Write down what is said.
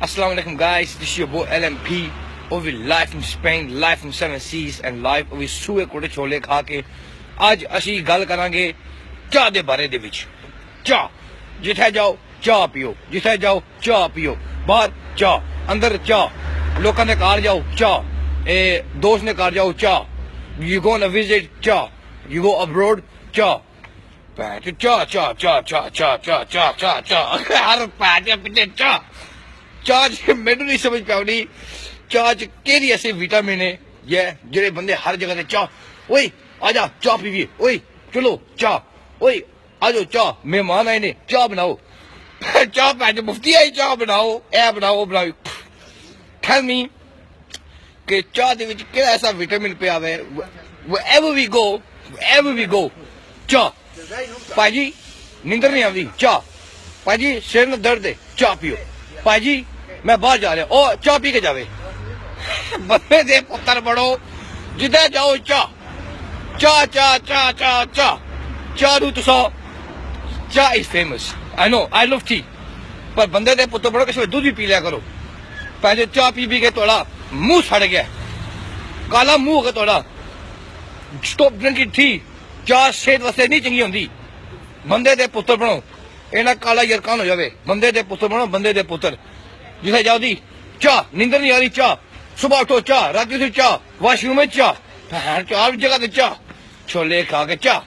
Assalamu alaikum guys, this is your boy LMP. Over live from Spain, live from Seven Seas and live over ਸੂਏ ਕੋਟੇ ਛੋਲੇ ਖਾ ਕੇ ਅੱਜ ਅਸੀਂ ਗੱਲ ਕਰਾਂਗੇ ਚਾਹ ਦੇ ਬਾਰੇ ਦੇ ਵਿੱਚ ਚਾਹ ਜਿੱਥੇ ਜਾਓ ਚਾਹ ਪੀਓ ਜਿੱਥੇ ਜਾਓ ਚਾਹ ਪੀਓ ਬਾਹਰ ਚਾਹ ਅੰਦਰ ਚਾਹ ਲੋਕਾਂ ਦੇ ਘਰ ਜਾਓ ਚਾਹ ਇਹ ਦੋਸਤ ਦੇ ਘਰ ਜਾਓ ਚਾਹ you go on a visit ਚਾਹ ਯੂ ਗੋ abroad ਚਾਹ ਪੈਟ ਚਾਹ ਚਾਹ ਚਾਹ ਚਾਹ ਚਾਹ ਚਾਹ ਚਾਹ ਚਾਹ ਚਾਹ ਹਰ ਪੈਟ ਪਿੱਛੇ ਚਾਹ ਚਾਹ 'ਚ ਮੈਨੂੰ ਨਹੀਂ ਸਮਝ ਪਾਉਣੀ ਚਾਹ 'ਚ ਕਿਹੜੀ ਐਸੀ ਵਿਟਾਮਿਨ ਹੈ ਇਹ ਜਿਹੜੇ ਬੰਦੇ ਹਰ ਜਗ੍ਹਾ ਤੇ ਚਾਹ, ਓਏ, ਆ ਜਾ, ਚਾਹ ਪੀਵੀਏ, ਓਏ, ਚਲੋ, ਚਾਹ, ਓਏ, ਆ ਜਾਓ, ਚਾਹ, ਮਹਿਮਾਨ ਆਏ ਨੇ, ਚਾਹ ਬਣਾਓ। ਚਾਹ ਪੈਜ ਮੁਫਤੀ ਆਈ, ਚਾਹ ਬਣਾਓ, ਇਹ ਬਣਾਓ ਬਣਾਓ। ਟੈਲ ਮੀ ਕਿ ਚਾਹ ਦੇ ਵਿੱਚ ਕਿਹੜਾ ਐਸਾ ਵਿਟਾਮਿਨ ਪਿਆ ਹੋਇਆ wherever we go, wherever we go, ਚਾਹ। ਭਾਜੀ ਨਿੰਦਰ ਨਹੀਂ ਆਉਂਦੀ, ਚਾਹ। ਭਾਜੀ ਸਿਰ ਨੂੰ ਦਰਦ ਹੈ ਚਾਹ ਪੀਓ। ਭਾਜੀ ਮੈਂ ਬਾਹਰ ਜਾ ਰਿਹਾ। ਉਹ ਚਾਹ ਪੀ ਕੇ ਜਾਵੇ। ਬੰਦੇ ਦੇ ਪੁੱਤਰ ਬੜੋ ਜਿੱਦਾਂ ਜਾਓ ਚਾਹ। ਚਾਹ ਚਾਹ ਚਾਹ ਚਾਹ ਚਾਹ। ਚਾਹ ਨੂੰ ਤੁਸੀਂ। Chai is famous I know I love tea ਪਰ ਬੰਦੇ ਦੇ ਪੁੱਤਰ ਬੜੋ ਕਿਸੇ ਦੁੱਧ ਵੀ ਪੀ ਲਿਆ ਕਰੋ। ਪਹਿਲੇ ਚਾਹ ਪੀ ਪੀ ਕੇ ਤੁਹਾਡਾ ਮੂੰਹ ਸੜ ਗਿਆ। ਕਾਲਾ ਮੂੰਹ ਹੋ ਗਿਆ ਤੁਹਾਡਾ। ਸਟਾਪ ਡਰਿੰਕਿੰਗ ਟੀ ਚਾਹ ਸਿਹਤ ਵਾਸਤੇ ਨਹੀਂ ਚੰਗੀ ਹੁੰਦੀ। ਬੰਦੇ ਦੇ ਪੁੱਤਰ ਬਣੋ। ਇਹਨਾਂ ਕਾਲਾ ਯਰਕਾਨ ਹੋ ਜਾਵੇ। ਬੰਦੇ ਦੇ ਪੁੱਤਰ ਬਣੋ, ਬੰਦੇ ਦੇ ਪੁੱਤਰ। जिसे जाओदी चाह नींदर नहीं आ रही चाह सुबह उठो चाह रात की चाह वॉशरूम में चाह चार जगह चाह छोले खा के चाह